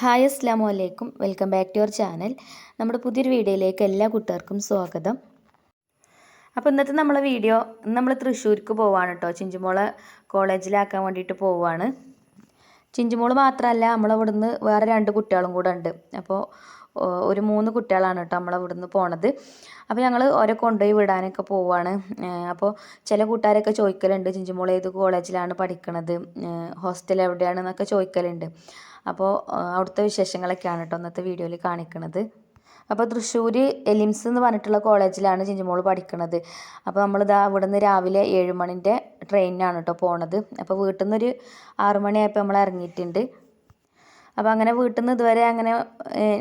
Hi അസ്ലാമു അലൈക്കും. Welcome back to your channel. നമ്മുടെ പുതിയൊരു വീഡിയോയിലേക്ക് എല്ലാ കുട്ടികൾക്കും സ്വാഗതം. അപ്പോൾ ഇന്നത്തെ നമ്മളെ വീഡിയോ നമ്മൾ തൃശ്ശൂർക്ക് പോവാണ് കേട്ടോ ചിഞ്ചുമോളെ കോളേജിലാക്കാൻ വേണ്ടിയിട്ട് പോവുകയാണ് ചിഞ്ചുമോൾ മാത്രമല്ല നമ്മളവിടുന്ന് വേറെ രണ്ട് കുട്ടികളും കൂടെ ഉണ്ട്. അപ്പോൾ ഒരു മൂന്ന് കുട്ടികളാണ് കേട്ടോ നമ്മൾ അവിടെ നിന്ന് പോണത്. അപ്പോൾ ഞങ്ങൾ ഓരോ കൊണ്ടുപോയി വിടാനൊക്കെ പോവാണ്. അപ്പോൾ ചില കൂട്ടുകാരൊക്കെ ചോദിക്കലുണ്ട് ചിഞ്ചുമോൾ ഏത് കോളേജിലാണ് പഠിക്കണത്? ഹോസ്റ്റൽ എവിടെയാണെന്നൊക്കെ ചോദിക്കലുണ്ട്. അപ്പോൾ അവിടുത്തെ വിശേഷങ്ങളൊക്കെയാണ് കേട്ടോ ഇന്നത്തെ വീഡിയോയിൽ കാണിക്കുന്നത് അപ്പോൾ തൃശ്ശൂർ എലിംസ് എന്ന് പറഞ്ഞിട്ടുള്ള കോളേജിലാണ് ചിഞ്ചുമോൾ പഠിക്കുന്നത് അപ്പോൾ നമ്മളിതാ ഇവിടെ നിന്ന് രാവിലെ ഏഴ് മണിന്റെ ട്രെയിനിനാണ് കേട്ടോ പോണത്. അപ്പോൾ വീട്ടിൽ നിന്നൊരു ആറ് മണിയായപ്പോൾ നമ്മൾ ഇറങ്ങിയിട്ടുണ്ട്. അപ്പോൾ അങ്ങനെ വീട്ടിൽ നിന്ന് ഇതുവരെ അങ്ങനെ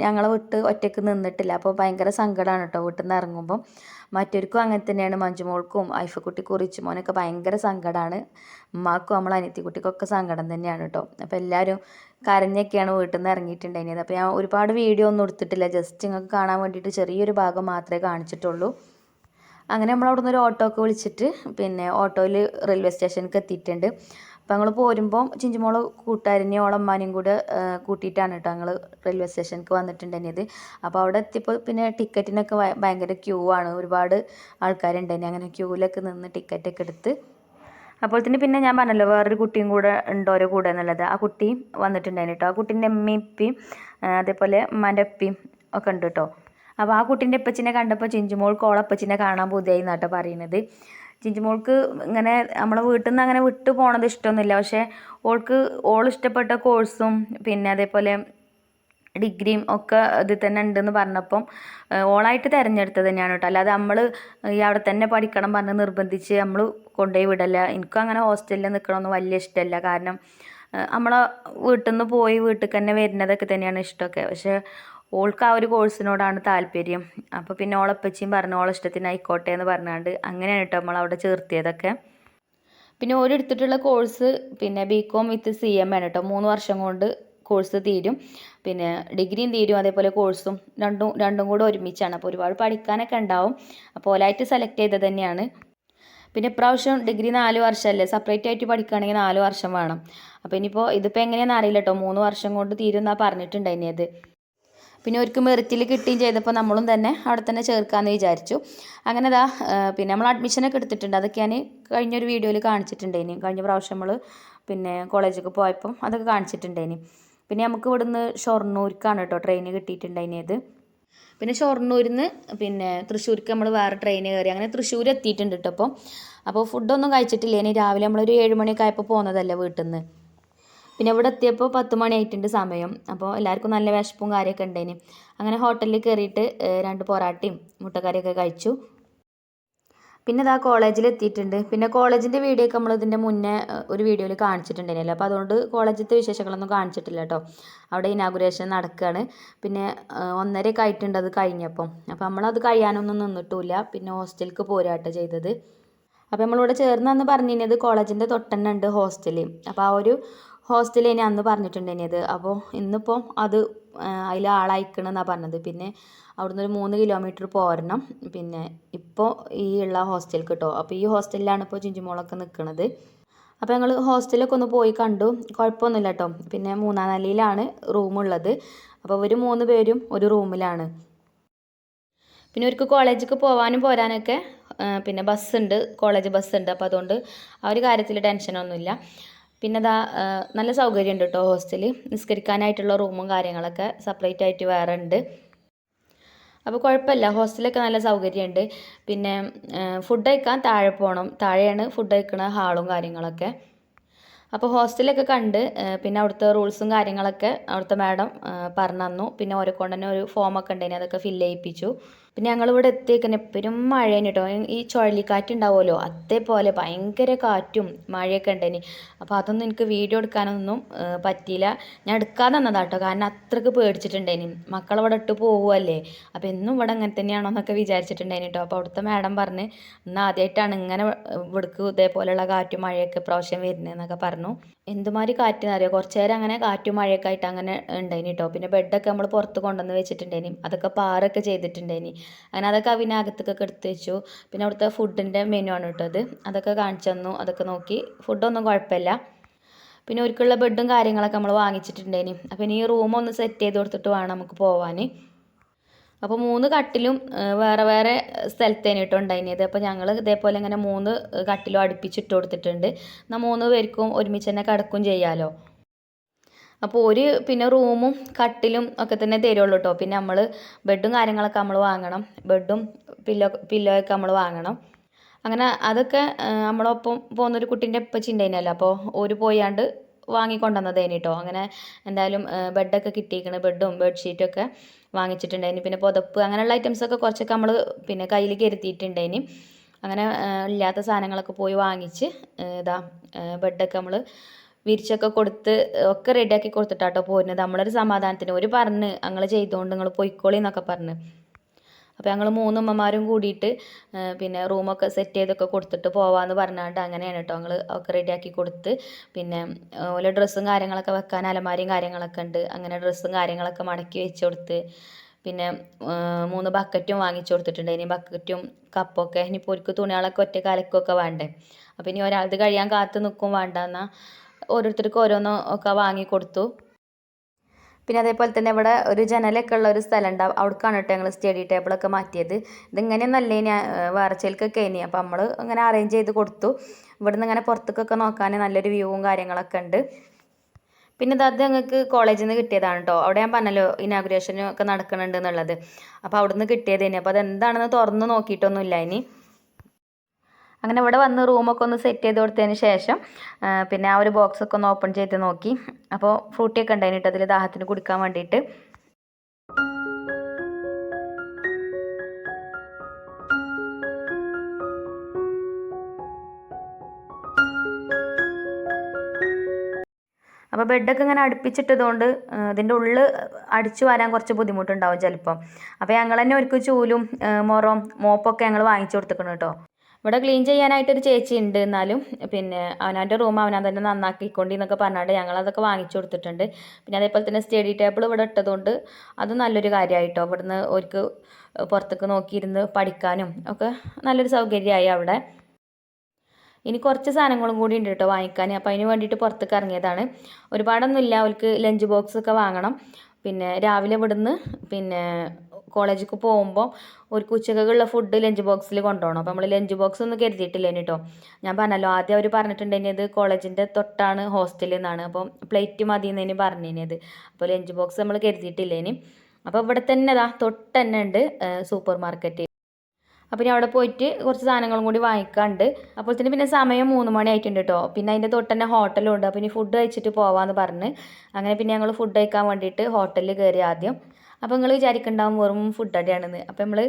ഞങ്ങൾ വിട്ട് ഒറ്റയ്ക്ക് നിന്നിട്ടില്ല. അപ്പോൾ ഭയങ്കര സങ്കടമാണ് കേട്ടോ വീട്ടിൽ നിന്ന് ഇറങ്ങുമ്പം മറ്റൊരുക്കും അങ്ങനെ തന്നെയാണ്. മഞ്ജുമോൾക്കും ഐഫക്കുട്ടി കുറിച്ചും മോനൊക്കെ ഭയങ്കര സങ്കടമാണ് ഉമ്മാക്കും നമ്മളെ അനിയത്തിക്കുട്ടിക്കൊക്കെ സങ്കടം തന്നെയാണ് കേട്ടോ അപ്പോൾ എല്ലാവരും കരഞ്ഞൊക്കെയാണ് വീട്ടിൽ നിന്ന് ഇറങ്ങിയിട്ടുണ്ടായിരുന്നത് അപ്പോൾ ഞാൻ ഒരുപാട് വീഡിയോ ഒന്നും എടുത്തിട്ടില്ല. ജസ്റ്റ് നിങ്ങൾക്ക് കാണാൻ വേണ്ടിയിട്ട് ചെറിയൊരു ഭാഗം മാത്രമേ കാണിച്ചിട്ടുള്ളൂ. അങ്ങനെ നമ്മൾ അവിടെ നിന്ന് ഒരു ഓട്ടോ ഒക്കെ വിളിച്ചിട്ട് പിന്നെ ഓട്ടോയിൽ റെയിൽവേ സ്റ്റേഷനിലേക്ക് എത്തിയിട്ടുണ്ട്. അപ്പോൾ ഞങ്ങൾ പോരുമ്പോൾ ചിഞ്ചുമോൾ കൂട്ടുകാരനെയും ഓളമ്മാനെയും കൂടെ കൂട്ടിയിട്ടാണ് കേട്ടോ ഞങ്ങൾ റെയിൽവേ സ്റ്റേഷനിലേക്ക് വന്നിട്ടുണ്ടായിരുന്നത്. അപ്പോൾ അവിടെ എത്തിയപ്പോൾ പിന്നെ ടിക്കറ്റിനൊക്കെ ഭയങ്കര ക്യൂ ആണ്. ഒരുപാട് ആൾക്കാരുണ്ടായിരുന്നു. അങ്ങനെ ക്യൂവിലൊക്കെ നിന്ന് ടിക്കറ്റൊക്കെ എടുത്ത്. അപ്പോൾ തന്നെ പിന്നെ ഞാൻ പറഞ്ഞല്ലോ വേറൊരു കുട്ടിയും കൂടെ ഉണ്ട് ഓരോ കൂടെ എന്നുള്ളത്. ആ കുട്ടി വന്നിട്ടുണ്ടായിരുന്നു കേട്ടോ ആ കുട്ടീന്റെ അമ്മയും അതേപോലെ ഉമ്മാന്റെ അപ്പയും ഒക്കെ ഉണ്ട് കേട്ടോ അപ്പോൾ ആ കുട്ടീന്റെ അപ്പച്ചിനെ കണ്ടപ്പോൾ ചിഞ്ചുമോൾക്ക് ഓളപ്പച്ചിനെ കാണാൻ പുതിയായി എന്നാട്ടോ പറയുന്നത് ചിഞ്ചുമോൾക്ക് ഇങ്ങനെ നമ്മളെ വീട്ടിൽ നിന്ന് അങ്ങനെ വിട്ടു പോണത് ഇഷ്ടമൊന്നുമില്ല. പക്ഷേ ഓൾക്ക് ഓൾ ഇഷ്ടപ്പെട്ട കോഴ്സും പിന്നെ അതേപോലെ ഡിഗ്രിയും ഒക്കെ ഇതിൽ തന്നെ ഉണ്ടെന്ന് പറഞ്ഞപ്പം ഓളായിട്ട് തിരഞ്ഞെടുത്തത് തന്നെയാണ് കേട്ടോ. അല്ലാതെ നമ്മൾ ഈ അവിടെ തന്നെ പഠിക്കണം പറഞ്ഞ് നിർബന്ധിച്ച് നമ്മൾ കൊണ്ടുപോയി വിടല്ല. എനിക്കും അങ്ങനെ ഹോസ്റ്റലിൽ നിൽക്കണമെന്ന് വലിയ ഇഷ്ടമല്ല. കാരണം നമ്മളെ വീട്ടിൽ നിന്ന് പോയി വീട്ടിൽ തന്നെ വരുന്നതൊക്കെ തന്നെയാണ് ഇഷ്ടമൊക്കെ. പക്ഷേ ഓൾക്ക് ആ ഒരു കോഴ്സിനോടാണ് താല്പര്യം. അപ്പോൾ പിന്നെ ഓളപ്പച്ചിയും പറഞ്ഞു ഓളെ ഇഷ്ടത്തിന് ആയിക്കോട്ടെ എന്ന് പറഞ്ഞാണ്ട് അങ്ങനെയാണ് കേട്ടോ നമ്മൾ അവിടെ ചേർത്തിയതൊക്കെ. പിന്നെ ഓരെടുത്തിട്ടുള്ള കോഴ്സ് പിന്നെ B com with C M ആണ് കേട്ടോ മൂന്ന് വർഷം കൊണ്ട് കോഴ്സ് തീരും. പിന്നെ ഡിഗ്രിയും തീരും അതേപോലെ കോഴ്സും രണ്ടും രണ്ടും കൂടെ ഒരുമിച്ചാണ്. അപ്പോൾ ഒരുപാട് പഠിക്കാനൊക്കെ ഉണ്ടാവും. അപ്പോൾ ഓലായിട്ട് സെലക്ട് ചെയ്തത് തന്നെയാണ്. പിന്നെ ഇപ്രാവശ്യം ഡിഗ്രി നാല് വർഷമല്ലേ സെപ്പറേറ്റ് ആയിട്ട് പഠിക്കുകയാണെങ്കിൽ നാല് വർഷം വേണം. അപ്പോൾ ഇനിയിപ്പോൾ ഇതിപ്പോൾ എങ്ങനെയാണെന്ന് അറിയില്ല കേട്ടോ മൂന്ന് വർഷം കൊണ്ട് തീരും എന്നാണ് പറഞ്ഞിട്ടുണ്ടായിരുന്നത് പിന്നെ അവർക്ക് മെറിറ്റിൽ കിട്ടുകയും ചെയ്തപ്പോൾ നമ്മളും തന്നെ അവിടെ തന്നെ ചേർക്കാമെന്ന് വിചാരിച്ചു. അങ്ങനെ ദാ പിന്നെ നമ്മൾ അഡ്മിഷനൊക്കെ എടുത്തിട്ടുണ്ട്. അതൊക്കെ ഞാൻ കഴിഞ്ഞൊരു വീഡിയോയിൽ കാണിച്ചിട്ടുണ്ടേനി കഴിഞ്ഞ പ്രാവശ്യം നമ്മൾ പിന്നെ കോളേജൊക്കെ പോയപ്പം അതൊക്കെ കാണിച്ചിട്ടുണ്ടേനി പിന്നെ നമുക്ക് ഇവിടുന്ന് ഷൊർണൂർക്കാണ് കേട്ടോ ട്രെയിൻ കിട്ടിയിട്ടുണ്ടായിനിയത് പിന്നെ ഷൊർണൂരിൽ നിന്ന് പിന്നെ തൃശ്ശൂർക്ക് നമ്മൾ വേറെ ട്രെയിൻ കയറി. അങ്ങനെ തൃശ്ശൂർ എത്തിയിട്ടുണ്ട് കേട്ടോ അപ്പോൾ അപ്പോൾ ഫുഡൊന്നും കഴിച്ചിട്ടില്ല ഇനി രാവിലെ നമ്മളൊരു ഏഴ് മണിയൊക്കെ ആയപ്പോൾ പോകുന്നതല്ലേ വീട്ടിൽ നിന്ന് പിന്നെ ഇവിടെ എത്തിയപ്പോൾ പത്ത് മണിയായിട്ടുണ്ട് സമയം. അപ്പോൾ എല്ലാവർക്കും നല്ല വിശപ്പും കാര്യമൊക്കെ ഉണ്ടായിന് അങ്ങനെ ഹോട്ടലിൽ കയറിയിട്ട് രണ്ട് പൊറാട്ടയും മുട്ടക്കറിയൊക്കെ കഴിച്ചു. പിന്നെ ഇതാ കോളേജിൽ എത്തിയിട്ടുണ്ട്. പിന്നെ കോളേജിന്റെ വീഡിയോ ഒക്കെ നമ്മൾ ഇതിന്റെ മുന്നേ ഒരു വീഡിയോയിൽ കാണിച്ചിട്ടുണ്ടായിരുന്നല്ലോ അപ്പോൾ അതുകൊണ്ട് കോളേജിലത്തെ വിശേഷങ്ങളൊന്നും കാണിച്ചിട്ടില്ല കേട്ടോ. അവിടെ ഇനാഗുറേഷൻ നടക്കുകയാണ് പിന്നെ ഒന്നര ഒന്നരയൊക്കെ ആയിട്ടുണ്ട് അത് കഴിഞ്ഞപ്പം. അപ്പോൾ നമ്മളത് കഴിയാനൊന്നും നിന്നിട്ടില്ല പിന്നെ ഹോസ്റ്റലിലേക്ക് പോരാട്ടോ ചെയ്തത്. അപ്പോൾ നമ്മളിവിടെ ചേർന്ന് പറഞ്ഞിരുന്നത് കോളേജിന്റെ തൊട്ടന്നെ ഉണ്ട് ഹോസ്റ്റൽ അപ്പോൾ ആ ഒരു ഹോസ്റ്റൽ ഇനി അന്ന് പറഞ്ഞിട്ടുണ്ടായിരുന്നത് അപ്പോൾ ഇന്നിപ്പോൾ അത് അതിൽ ആളയക്കണമെന്നാണ് പറഞ്ഞത്. പിന്നെ അവിടുന്ന് ഒരു മൂന്ന് കിലോമീറ്റർ പോരണം. പിന്നെ ഇപ്പോൾ ഈ ഉള്ള ഹോസ്റ്റൽ കിട്ടോ അപ്പോൾ ഈ ഹോസ്റ്റലിലാണ് ഇപ്പോൾ ചിഞ്ചുമോളൊക്കെ നിൽക്കുന്നത് അപ്പോൾ ഞങ്ങൾ ഹോസ്റ്റലൊക്കെ ഒന്ന് പോയി കണ്ടു. കുഴപ്പമൊന്നുമില്ല കേട്ടോ പിന്നെ മൂന്നാം നിലയിലാണ് റൂമുള്ളത് അപ്പോൾ ഒരു മൂന്ന് പേരും ഒരു റൂമിലാണ് പിന്നെ അവർക്ക് കോളേജിലേക്ക് പോകാനും പോരാനൊക്കെ പിന്നെ ബസ്സുണ്ട് കോളേജ് ബസ്സുണ്ട് അപ്പോൾ അതുകൊണ്ട് ആ ഒരു കാര്യത്തിൽ ടെൻഷനൊന്നുമില്ല പിന്നെ അതാ നല്ല സൗകര്യമുണ്ട് കേട്ടോ ഹോസ്റ്റലിൽ നിസ്കരിക്കാനായിട്ടുള്ള റൂമും കാര്യങ്ങളൊക്കെ സെപ്പറേറ്റ് ആയിട്ട് വേറെ ഉണ്ട്. അപ്പോൾ കുഴപ്പമില്ല ഹോസ്റ്റലൊക്കെ നല്ല സൗകര്യമുണ്ട്. പിന്നെ ഫുഡ് കഴിക്കാൻ താഴെ പോകണം താഴെയാണ് ഫുഡ് കഴിക്കണ ഹാളും കാര്യങ്ങളൊക്കെ. അപ്പോൾ ഹോസ്റ്റലൊക്കെ കണ്ട് പിന്നെ അവിടുത്തെ റൂൾസും കാര്യങ്ങളൊക്കെ അവിടുത്തെ മാഡം പറഞ്ഞു തന്നു പിന്നെ ഓരോ കൊണ്ട് തന്നെ ഒരു ഫോമൊക്കെ ഉണ്ടായിന് അതൊക്കെ ഫില്ല് ചെയ്യിപ്പിച്ചു. പിന്നെ ഞങ്ങൾ ഇവിടെ എത്തിയേക്കന്നെ പെരും മഴയാണ് കേട്ടോ ഈ ചുഴലിക്കാറ്റ് ഉണ്ടാവുമല്ലോ അതേപോലെ ഭയങ്കര കാറ്റും മഴയൊക്കെ ഉണ്ടേനി. അപ്പോൾ അതൊന്നും എനിക്ക് വീഡിയോ എടുക്കാനൊന്നും പറ്റിയില്ല. ഞാൻ എടുക്കാതെ തന്നതാ കേട്ടോ കാരണം അത്രയ്ക്ക് പേടിച്ചിട്ടുണ്ടേനി. മക്കളവിടെ ഇട്ട് പോവുമല്ലേ അപ്പോൾ എന്നും ഇവിടെ അങ്ങനെ തന്നെയാണോ എന്നൊക്കെ വിചാരിച്ചിട്ടുണ്ടേനി കേട്ടോ അപ്പോൾ അവിടുത്തെ മാഡം പറഞ്ഞ് ഇന്ന് ആദ്യമായിട്ടാണ് ഇങ്ങനെ ഇവിടേക്ക് ഇതേപോലെയുള്ള കാറ്റും മഴയൊക്കെ പ്രാവശ്യം വരുന്നതെന്നൊക്കെ പറഞ്ഞു. എന്തുമാതിരി കാറ്റെന്ന് അറിയാം കുറച്ച് നേരം അങ്ങനെ കാറ്റും മഴയൊക്കെ ആയിട്ട് അങ്ങനെ ഉണ്ടായിന് കേട്ടോ പിന്നെ ബെഡൊക്കെ നമ്മൾ പുറത്ത് കൊണ്ടുവന്ന് വെച്ചിട്ടുണ്ടായിന്. അതൊക്കെ പാറൊക്കെ ചെയ്തിട്ടുണ്ടായിന്. അങ്ങനെ അതൊക്കെ പിന്നെ അകത്തേക്കൊക്കെ എടുത്ത് വെച്ചു. പിന്നെ അവിടുത്തെ ഫുഡിന്റെ മെനു ആണ് കേട്ടോ അത്. അതൊക്കെ കാണിച്ചു തന്നു. അതൊക്കെ നോക്കി. ഫുഡൊന്നും കുഴപ്പമില്ല. പിന്നെ ഒരിക്കലുള്ള ബെഡും കാര്യങ്ങളൊക്കെ നമ്മൾ വാങ്ങിച്ചിട്ടുണ്ടേനി അപ്പോൾ ഇനി ഈ റൂം ഒന്ന് സെറ്റ് ചെയ്ത് കൊടുത്തിട്ട് വേണം നമുക്ക് പോവാൻ അപ്പോൾ മൂന്ന് കട്ടിലും വേറെ വേറെ സ്ഥലത്തേന് കേട്ടോ ഉണ്ടായിരുന്നത്. അപ്പോൾ ഞങ്ങൾ ഇതേപോലെ ഇങ്ങനെ മൂന്ന് കട്ടിലും അടുപ്പിച്ചിട്ട് കൊടുത്തിട്ടുണ്ട്. എന്നാൽ മൂന്ന് പേർക്കും ഒരുമിച്ച് തന്നെ കിടക്കും ചെയ്യാമല്ലോ അപ്പോൾ ഒരു പിന്നെ റൂമും കട്ടിലും ഒക്കെ തന്നെ തരുള്ളൂ കേട്ടോ. പിന്നെ നമ്മൾ ബെഡും കാര്യങ്ങളൊക്കെ നമ്മൾ വാങ്ങണം. ബെഡും പില്ലോ പില്ലോ ഒക്കെ നമ്മൾ വാങ്ങണം. അങ്ങനെ അതൊക്കെ നമ്മളൊപ്പം പോകുന്നൊരു കുട്ടീന്റെ ഇപ്പം ചിന്തയിനല്ലോ അപ്പോൾ ഒരു പോയാണ്ട് വാങ്ങിക്കൊണ്ടുവന്നതേനി കേട്ടോ അങ്ങനെ എന്തായാലും ബെഡൊക്കെ കിട്ടിയിരിക്കണ് ബെഡും ബെഡ്ഷീറ്റൊക്കെ വാങ്ങിച്ചിട്ടുണ്ടായിന്. പിന്നെ പുതപ്പ് അങ്ങനെയുള്ള ഐറ്റംസൊക്കെ കുറച്ചൊക്കെ നമ്മൾ പിന്നെ കയ്യിൽ കരുത്തിയിട്ടുണ്ടായിന് അങ്ങനെ ഇല്ലാത്ത സാധനങ്ങളൊക്കെ പോയി വാങ്ങിച്ച് ഇതാ ബെഡൊക്കെ നമ്മൾ വിരിച്ചൊക്കെ കൊടുത്ത് ഒക്കെ റെഡിയാക്കി കൊടുത്തിട്ടാട്ടോ പോരുന്നത്. നമ്മളൊരു സമാധാനത്തിന്. ഒരു പറഞ്ഞ് ഞങ്ങൾ ചെയ്തുകൊണ്ട് നിങ്ങൾ പൊയ്ക്കോളി എന്നൊക്കെ പറഞ്ഞ്. അപ്പോൾ ഞങ്ങൾ മൂന്നുമ്മമാരും കൂടിയിട്ട് പിന്നെ റൂമൊക്കെ സെറ്റ് ചെയ്തൊക്കെ കൊടുത്തിട്ട് പോവാമെന്ന് പറഞ്ഞാണ്ട് അങ്ങനെയാണ് കേട്ടോ ഞങ്ങൾ ഒക്കെ റെഡിയാക്കി കൊടുത്ത്. പിന്നെ ഓല ഡ്രസ്സും കാര്യങ്ങളൊക്കെ വെക്കാൻ അലമാരിയും കാര്യങ്ങളൊക്കെ ഉണ്ട് അങ്ങനെ ഡ്രസ്സും കാര്യങ്ങളൊക്കെ മടക്കി വെച്ച് കൊടുത്ത്. പിന്നെ മൂന്ന് ബക്കറ്റും വാങ്ങിച്ചു കൊടുത്തിട്ടുണ്ട്. ഇനി ബക്കറ്റും കപ്പൊക്കെ ഇനി ഒരുക്ക് തുണികളൊക്കെ ഒറ്റ കലക്കൊക്കെ വേണ്ടേ. അപ്പോൾ ഇനി ഒരാളത് കഴിയാൻ കാത്ത് നിൽക്കും വേണ്ട എന്നാൽ ഓരോരുത്തർക്ക് ഓരോന്ന് ഒക്കെ വാങ്ങി കൊടുത്തു. പിന്നെ അതേപോലെ തന്നെ ഇവിടെ ഒരു ജനലൊക്കെ ഉള്ള ഒരു സ്ഥലം ഉണ്ടാവും. അവിടേക്കാണ് കേട്ടോ ഞങ്ങൾ സ്റ്റഡി ടേബിളൊക്കെ മാറ്റിയത്. ഇതിങ്ങനെയൊന്നല്ലേ ഇനി വാർച്ചയിലേക്കൊക്കെ ഇനി. അപ്പോൾ നമ്മൾ അങ്ങനെ അറേഞ്ച് ചെയ്ത് കൊടുത്തു. ഇവിടുന്ന് ഇങ്ങനെ പുറത്തേക്കൊക്കെ നോക്കാൻ നല്ലൊരു വ്യൂവും കാര്യങ്ങളൊക്കെ ഉണ്ട്. പിന്നെ ഇത് അത് ഞങ്ങൾക്ക് കോളേജിൽ നിന്ന് കിട്ടിയതാണ് കേട്ടോ അവിടെ ഞാൻ പറഞ്ഞല്ലോ ഇനാഗുറേഷനും ഒക്കെ നടക്കുന്നുണ്ട് എന്നുള്ളത്. അപ്പോൾ അവിടെ നിന്ന് കിട്ടിയതേനി അപ്പോൾ അതെന്താണെന്ന് തുറന്ന് നോക്കിയിട്ടൊന്നുമില്ല ഇനി. അങ്ങനെ ഇവിടെ വന്ന് റൂമൊക്കെ ഒന്ന് സെറ്റ് ചെയ്ത് കൊടുത്തതിന് ശേഷം പിന്നെ ആ ഒരു ബോക്സൊക്കെ ഒന്ന് ഓപ്പൺ ചെയ്ത് നോക്കി. അപ്പോൾ ഫ്രൂട്ടിയൊക്കെ ഉണ്ടായിരുന്നു അതിൽ ദാഹത്തിന് കുടിക്കാൻ വേണ്ടിയിട്ട് അപ്പോൾ ബെഡൊക്കെ ഇങ്ങനെ അടുപ്പിച്ചിട്ടതുകൊണ്ട് ഇതിന്റെ ഉള്ളിൽ അടിച്ചു വരാൻ കുറച്ച് ബുദ്ധിമുട്ടുണ്ടാവും ചിലപ്പം. അപ്പോൾ ഞങ്ങൾ തന്നെ ഒരുക്ക് ചൂലും മുറം മോപ്പൊക്കെ ഞങ്ങൾ വാങ്ങിച്ചു കൊടുത്തേക്കണം കേട്ടോ ഇവിടെ ക്ലീൻ ചെയ്യാനായിട്ടൊരു ചേച്ചി ഉണ്ട് എന്നാലും പിന്നെ അവനവന്റെ റൂം അവനാൻ തന്നെ നന്നാക്കിക്കൊണ്ടി എന്നൊക്കെ പറഞ്ഞാണ്ട് ഞങ്ങളതൊക്കെ വാങ്ങിച്ചു കൊടുത്തിട്ടുണ്ട്. പിന്നെ അതേപോലെ തന്നെ സ്റ്റഡി ടേബിൾ ഇവിടെ ഇട്ടതുകൊണ്ട് അത് നല്ലൊരു കാര്യമായിട്ടോ ഇവിടുന്ന് അവർക്ക് പുറത്തേക്ക് നോക്കിയിരുന്ന് പഠിക്കാനും ഒക്കെ നല്ലൊരു സൗകര്യമായി അവിടെ. ഇനി കുറച്ച് സാധനങ്ങളും കൂടി ഉണ്ട് കേട്ടോ വാങ്ങിക്കാൻ. അപ്പോൾ അതിന് വേണ്ടിയിട്ട് പുറത്തേക്ക് ഇറങ്ങിയതാണ്. ഒരുപാടൊന്നുമില്ല. അവർക്ക് ലഞ്ച് ബോക്സ് ഒക്കെ വാങ്ങണം. പിന്നെ രാവിലെ ഇവിടുന്ന് പിന്നെ കോളേജിലേക്ക് പോകുമ്പോൾ ഒരു ഉച്ചക്കുള്ള ഫുഡ് ലഞ്ച് ബോക്സിൽ കൊണ്ടുപോകണം. അപ്പോൾ നമ്മൾ ലഞ്ച് ബോക്സ് ഒന്നും കരുതിയിട്ടില്ല കേട്ടോ ഞാൻ പറഞ്ഞല്ലോ ആദ്യം അവർ പറഞ്ഞിട്ടുണ്ടെങ്കിൽ കോളേജിന്റെ തൊട്ടാണ് ഹോസ്റ്റലിൽ നിന്നാണ് അപ്പം പ്ലേറ്റ് മതി എന്നതിന് പറഞ്ഞിനത് അപ്പോൾ ലഞ്ച് ബോക്സ് നമ്മൾ കരുതിയിട്ടില്ലേനി അപ്പോൾ ഇവിടെ തന്നെ ഇതാ തൊട്ട് തന്നെ ഉണ്ട് സൂപ്പർ മാർക്കറ്റ് അപ്പോൾ ഇനി അവിടെ പോയിട്ട് കുറച്ച് സാധനങ്ങളും കൂടി വാങ്ങിക്കാണ്ട്. അപ്പോൾ തന്നെ പിന്നെ സമയം മൂന്ന് മണി ആയിട്ടുണ്ട് കേട്ടോ. പിന്നെ അതിന്റെ തൊട്ട് തന്നെ ഹോട്ടലും ഉണ്ട്. അപ്പോൾ ഇനി ഫുഡ് കഴിച്ചിട്ട് പോവാമെന്ന് പറഞ്ഞ്. അങ്ങനെ പിന്നെ ഞങ്ങൾ ഫുഡ് കഴിക്കാൻ വേണ്ടിയിട്ട് ഹോട്ടലിൽ കയറി ആദ്യം. അപ്പോൾ നിങ്ങൾ വിചാരിക്കുന്നുണ്ടാവും വെറും ഫുഡ് അടിയാണെന്ന്. അപ്പോൾ നമ്മൾ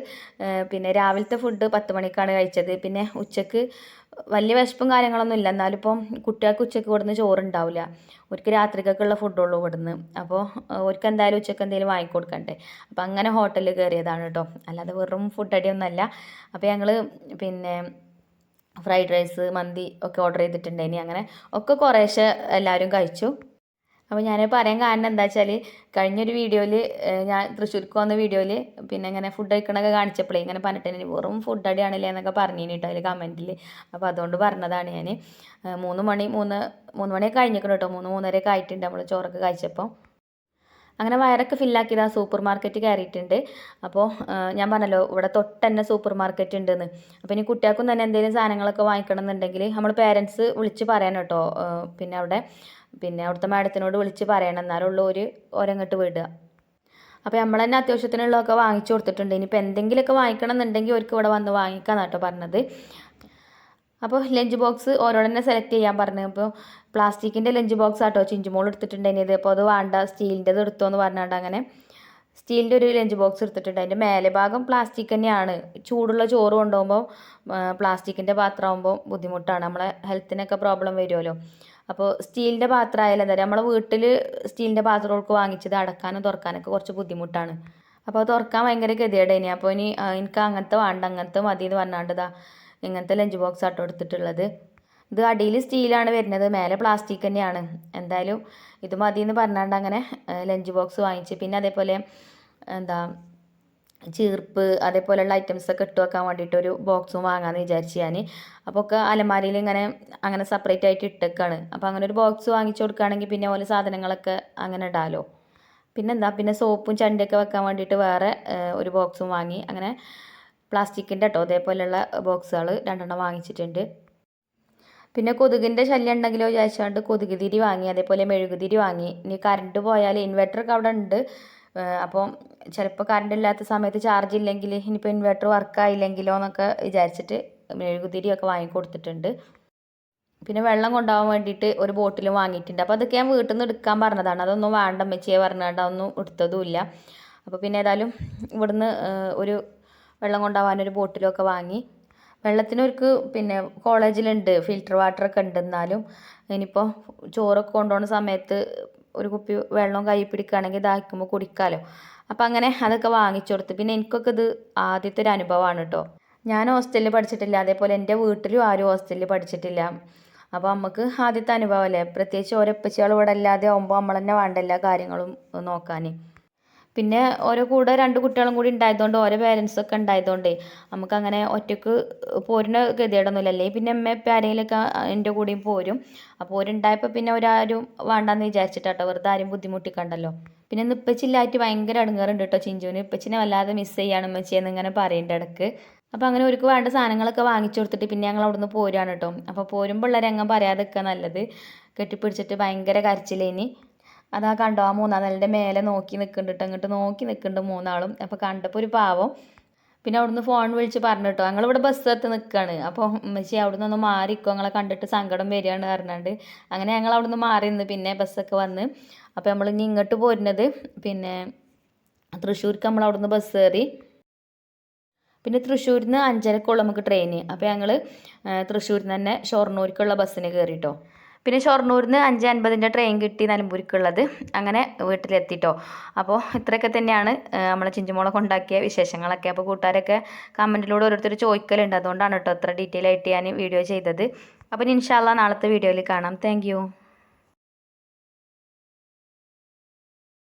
പിന്നെ രാവിലത്തെ ഫുഡ് പത്ത് മണിക്കാണ് കഴിച്ചത്. പിന്നെ ഉച്ചയ്ക്ക് വലിയ വിശപ്പും കാര്യങ്ങളൊന്നും ഇല്ല. എന്നാലും ഇപ്പം കുട്ടികൾക്ക് ഉച്ചയ്ക്ക് ഇവിടുന്ന് ചോറുണ്ടാവില്ല അവർക്ക് രാത്രിക്കൊക്കെയുള്ള ഫുഡുള്ളൂ ഇവിടുന്ന്. അപ്പോൾ അവർക്ക് എന്തായാലും ഉച്ചയ്ക്ക് എന്തെങ്കിലും വാങ്ങിക്കൊടുക്കണ്ടേ അപ്പോൾ അങ്ങനെ ഹോട്ടലിൽ കയറിയതാണ് കേട്ടോ അല്ലാതെ വെറും ഫുഡ് അടിയൊന്നുമല്ല. അപ്പോൾ ഞങ്ങൾ പിന്നെ ഫ്രൈഡ് റൈസ് മന്തി ഒക്കെ ഓർഡർ ചെയ്തിട്ടുണ്ടായിനി. അങ്ങനെ ഒക്കെ കുറേശ്ശെ എല്ലാവരും കഴിച്ചു. അപ്പോൾ ഞാൻ പറയാൻ കാരണം എന്താ വെച്ചാൽ കഴിഞ്ഞൊരു വീഡിയോയിൽ ഞാൻ തൃശ്ശൂർക്ക് വന്ന വീഡിയോയിൽ പിന്നെ ഇങ്ങനെ ഫുഡ് കഴിക്കണൊക്കെ കാണിച്ചപ്പോഴേ ഇങ്ങനെ പറഞ്ഞിട്ട് വെറും ഫുഡ് അടിയാണല്ലേ എന്നൊക്കെ പറഞ്ഞു കേട്ടോ അതിൽ കമന്റിൽ അപ്പോൾ അതുകൊണ്ട് പറഞ്ഞതാണ് ഞാൻ മൂന്ന് മണി മൂന്ന് മൂന്ന് മണിയൊക്കെ കഴിഞ്ഞിരിക്കണം കേട്ടോ മൂന്ന് മൂന്നരയൊക്കെ ആയിട്ടുണ്ട് നമ്മൾ ചോറൊക്കെ കഴിച്ചപ്പോൾ അങ്ങനെ വയറൊക്കെ ഫില്ലാക്കിയത് ആ സൂപ്പർ മാർക്കറ്റ് കയറിയിട്ടുണ്ട് അപ്പോൾ ഞാൻ പറഞ്ഞല്ലോ ഇവിടെ തൊട്ട് തന്നെ സൂപ്പർ മാർക്കറ്റ് ഉണ്ടെന്ന്. അപ്പോൾ ഇനി കുട്ടികൾക്കും തന്നെ എന്തെങ്കിലും സാധനങ്ങളൊക്കെ വാങ്ങിക്കണം എന്നുണ്ടെങ്കിൽ നമ്മൾ പേരൻസ് വിളിച്ച് പറയാൻ കേട്ടോ പിന്നെ അവിടെ പിന്നെ അവിടുത്തെ മാഡത്തിനോട് വിളിച്ച് പറയണം. എന്നാലുള്ളൂ ഒരു ഓരങ്ങോട്ട് വിടുക. അപ്പോൾ നമ്മൾ തന്നെ അത്യാവശ്യത്തിനുള്ളതൊക്കെ വാങ്ങിച്ചു കൊടുത്തിട്ടുണ്ട്. ഇനിയിപ്പോൾ എന്തെങ്കിലുമൊക്കെ വാങ്ങിക്കണം എന്നുണ്ടെങ്കിൽ അവർക്ക് ഇവിടെ വന്ന് വാങ്ങിക്കാം കേട്ടോ പറഞ്ഞത്. അപ്പോൾ ലഞ്ച് ബോക്സ് ഓരോടന്നെ സെലക്ട് ചെയ്യാൻ പറഞ്ഞു അപ്പോൾ പ്ലാസ്റ്റിക്കിന്റെ ലഞ്ച് ബോക്സ് ആട്ടോ ചിഞ്ചുമോൾ എടുത്തിട്ടുണ്ടായിരുന്നത് അപ്പോൾ അത് വേണ്ട സ്റ്റീലിന്റെത് എടുത്തോ എന്ന് പറഞ്ഞാണ്ട് അങ്ങനെ സ്റ്റീലിന്റെ ഒരു ലഞ്ച് ബോക്സ് എടുത്തിട്ടുണ്ട്. അതിന്റെ മേലെ ഭാഗം പ്ലാസ്റ്റിക് തന്നെയാണ്. ചൂടുള്ള ചോറ് കൊണ്ടുപോകുമ്പോൾ പ്ലാസ്റ്റിക്കിന്റെ പാത്രമാകുമ്പോൾ ബുദ്ധിമുട്ടാണ്. നമ്മളെ ഹെൽത്തിനൊക്കെ പ്രോബ്ലം വരുമല്ലോ. അപ്പോൾ സ്റ്റീലിന്റെ പാത്രം ആയാലും എന്താ നമ്മളെ വീട്ടിൽ സ്റ്റീലിന്റെ പാത്രമൊക്കെ വാങ്ങിച്ചത് അടക്കാനും തുറക്കാനൊക്കെ കുറച്ച് ബുദ്ധിമുട്ടാണ്. അപ്പോൾ അത് തുറക്കാൻ ഭയങ്കര ഗതികേടേനി അപ്പോൾ ഇനി എനിക്ക് അങ്ങനത്തെ വേണ്ട അങ്ങനത്തെ മതി എന്ന് പറഞ്ഞാണ്ട് ഇതാ ഇങ്ങനത്തെ ലഞ്ച് ബോക്സ് ആട്ടോ എടുത്തിട്ടുള്ളത്. ഇത് അടിയിൽ സ്റ്റീലാണ് വരുന്നത് മേലെ പ്ലാസ്റ്റിക് തന്നെയാണ്. എന്തായാലും ഇത് മതി എന്ന് പറഞ്ഞാണ്ട് അങ്ങനെ ലഞ്ച് ബോക്സ് വാങ്ങിച്ച്. പിന്നെ അതേപോലെ എന്താ ചീർപ്പ് അതേപോലെയുള്ള ഐറ്റംസൊക്കെ ഇട്ട് വെക്കാൻ വേണ്ടിയിട്ട് ഒരു ബോക്സും വാങ്ങാമെന്ന് വിചാരിച്ച് ഞാൻ അപ്പോൾ ഒക്കെ അലമാരിയിൽ ഇങ്ങനെ അങ്ങനെ സെപ്പറേറ്റ് ആയിട്ട് ഇട്ടേക്കാണ്. അപ്പോൾ അങ്ങനെ ഒരു ബോക്സ് വാങ്ങിച്ചു കൊടുക്കുകയാണെങ്കിൽ പിന്നെ ഓരോ സാധനങ്ങളൊക്കെ അങ്ങനെ ഇടാമല്ലോ പിന്നെന്താ പിന്നെ സോപ്പും ചണ്ടിയൊക്കെ വെക്കാൻ വേണ്ടിയിട്ട് വേറെ ഒരു ബോക്സും വാങ്ങി. അങ്ങനെ പ്ലാസ്റ്റിക്കിന്റെ കേട്ടോ അതേപോലെയുള്ള ബോക്സുകൾ രണ്ടെണ്ണം വാങ്ങിച്ചിട്ടുണ്ട്. പിന്നെ കൊതുകിന്റെ ശല്യം ഉണ്ടെങ്കിലോ വിചാരിച്ചുകൊണ്ട് കൊതുക് തിരി വാങ്ങി അതേപോലെ മെഴുകുതിരി വാങ്ങി. ഇനി കറണ്ട് പോയാൽ ഇൻവെർട്ടറൊക്കെ അവിടെ ഉണ്ട്. അപ്പം ചിലപ്പോൾ കറണ്ട് ഇല്ലാത്ത സമയത്ത് ചാർജ് ഇല്ലെങ്കിൽ ഇനിയിപ്പോൾ ഇൻവെർട്ടർ വർക്ക് ആയില്ലെങ്കിലോ എന്നൊക്കെ വിചാരിച്ചിട്ട് മെഴുകുതിരിയൊക്കെ വാങ്ങിക്കൊടുത്തിട്ടുണ്ട്. പിന്നെ വെള്ളം കൊണ്ടുപോകാൻ വേണ്ടിയിട്ട് ഒരു ബോട്ടിൽ വാങ്ങിയിട്ടുണ്ട്. അപ്പോൾ അതൊക്കെ ഞാൻ വീട്ടിൽ നിന്ന് എടുക്കാൻ പറഞ്ഞതാണ്. അതൊന്നും വേണ്ട മെച്ചിയെ പറഞ്ഞുകൊണ്ട് അതൊന്നും എടുത്തതുമില്ല. അപ്പോൾ പിന്നെ ഏതായാലും ഇവിടുന്ന് ഒരു വെള്ളം കൊണ്ടുപോകാൻ ഒരു ബോട്ടിലൊക്കെ വാങ്ങി. വെള്ളത്തിനൊരുക്ക് പിന്നെ കോളേജിലുണ്ട് ഫിൽറ്റർ വാട്ടറൊക്കെ ഉണ്ട് എന്നാലും ഇനിയിപ്പോൾ ചോറൊക്കെ കൊണ്ടുപോകുന്ന സമയത്ത് ഒരു കുപ്പി വെള്ളവും കൈ പിടിക്കുകയാണെങ്കിൽ ഇതാക്കുമ്പോൾ കുടിക്കാമല്ലോ അപ്പോൾ അങ്ങനെ അതൊക്കെ വാങ്ങിച്ചു കൊടുത്ത്. പിന്നെ എനിക്കൊക്കെ ഇത് ആദ്യത്തെ ഒരു അനുഭവമാണ് കേട്ടോ. ഞാൻ ഹോസ്റ്റലിൽ പഠിച്ചിട്ടില്ല. അതേപോലെ എന്റെ വീട്ടിലും ആരും ഹോസ്റ്റലിൽ പഠിച്ചിട്ടില്ല. അപ്പോൾ നമുക്ക് ആദ്യത്തെ അനുഭവമല്ലേ പ്രത്യേകിച്ച് ഓരോ ഉപ്പച്ചികൾ ഇവിടെ അല്ലാതെ ആകുമ്പോൾ നമ്മൾ തന്നെ വേണ്ട എല്ലാ കാര്യങ്ങളും നോക്കാൻ. പിന്നെ ഓരോ കൂടെ രണ്ട് കുട്ടികളും കൂടി ഉണ്ടായതുകൊണ്ട് ഓരോ പേരൻസ് ഒക്കെ ഉണ്ടായതുകൊണ്ടേ നമുക്ക് അങ്ങനെ ഒറ്റയ്ക്ക് പോരുന്ന ഗതികേടൊന്നുമില്ല. അല്ലെങ്കിൽ പിന്നെ അമ്മ ഇപ്പം ആരെങ്കിലുമൊക്കെ എന്റെ കൂടെയും പോരും. അപ്പോൾ ഓരുണ്ടായപ്പോൾ പിന്നെ ഒരാരും വേണ്ടാന്ന് വിചാരിച്ചിട്ടാട്ടോ. വെറുതെ ആരും ബുദ്ധിമുട്ടിക്കണ്ടല്ലോ. പിന്നെ ഇന്ന് ഇപ്പച്ചില്ലായിട്ട് ഭയങ്കര അടുങ്ങാറുണ്ട് കേട്ടോ ചിഞ്ചുവിന്. ഇപ്പച്ചിനെ വല്ലാതെ മിസ് ചെയ്യാണ് ഉമ്മച്ചിയെന്ന് ഇങ്ങനെ പറയുന്നുണ്ട് ഇടയ്ക്ക്. അപ്പോൾ അങ്ങനെ ഒരുക്ക് വേണ്ട സാധനങ്ങളൊക്കെ വാങ്ങിച്ചു കൊടുത്തിട്ട് പിന്നെ ഞങ്ങൾ അവിടുന്ന് പോരുകയാണ് കേട്ടോ അപ്പോൾ പോരുമ്പോൾ ഉള്ള രംഗം പറയാതെ നിൽക്കുക നല്ലത്. കെട്ടിപ്പിടിച്ചിട്ട് ഭയങ്കര കരച്ചിലേനി. അതാ കണ്ടോ ആ മൂന്നാം നിലന്റെ മേലെ നോക്കി നിൽക്കുന്നുണ്ട് അങ്ങോട്ട് നോക്കി നിൽക്കുന്നുണ്ട് മൂന്നാളും. അപ്പോൾ കണ്ടപ്പോൾ ഒരു പാവം പിന്നെ അവിടുന്ന് ഫോൺ വിളിച്ച് പറഞ്ഞു കേട്ടോ ഞങ്ങളിവിടെ ബസ് എത്തി നിൽക്കുകയാണ് അപ്പോൾ ഉമ്മച്ചി അവിടുന്ന് ഒന്ന് മാറിക്കോ. ഞങ്ങളെ കണ്ടിട്ട് സങ്കടം വരികയാണ് പറഞ്ഞാണ്ട്. അങ്ങനെ ഞങ്ങൾ അവിടുന്ന് മാറി നിന്ന് പിന്നെ ബസ്സൊക്കെ വന്ന്. അപ്പോൾ നമ്മൾ ഇനി ഇങ്ങോട്ട് പോരുന്നത് പിന്നെ തൃശ്ശൂർക്ക് നമ്മൾ അവിടുന്ന് ബസ് കയറി. പിന്നെ തൃശ്ശൂരിൽ നിന്ന് അഞ്ചരക്കുള്ള നമുക്ക് ട്രെയിൻ അപ്പോൾ ഞങ്ങൾ തൃശ്ശൂരിൽ നിന്ന് തന്നെ ഷൊർണൂർക്കുള്ള ബസ്സിന് കയറിട്ടോ പിന്നെ ഷൊർണൂരിൽ നിന്ന് അഞ്ച് അൻപതിന്റെ ട്രെയിൻ കിട്ടി നിലമ്പൂരിക്കുള്ളത്. അങ്ങനെ വീട്ടിലെത്തിട്ടോ. അപ്പോൾ ഇത്രയൊക്കെ തന്നെയാണ് നമ്മളെ ചിഞ്ചുമോളെ കൊണ്ടാക്കിയ വിശേഷങ്ങളൊക്കെ. അപ്പോൾ കൂട്ടുകാരൊക്കെ കമന്റിലൂടെ ഓരോരുത്തർ ചോദിക്കലുണ്ട്. അതുകൊണ്ടാണ് കേട്ടോ ഇത്ര ഡീറ്റെയിൽ ആയിട്ട് ഞാൻ വീഡിയോ ചെയ്തത്. അപ്പോൾ ഇൻഷാല്ല നാളത്തെ വീഡിയോയിൽ കാണാം. താങ്ക്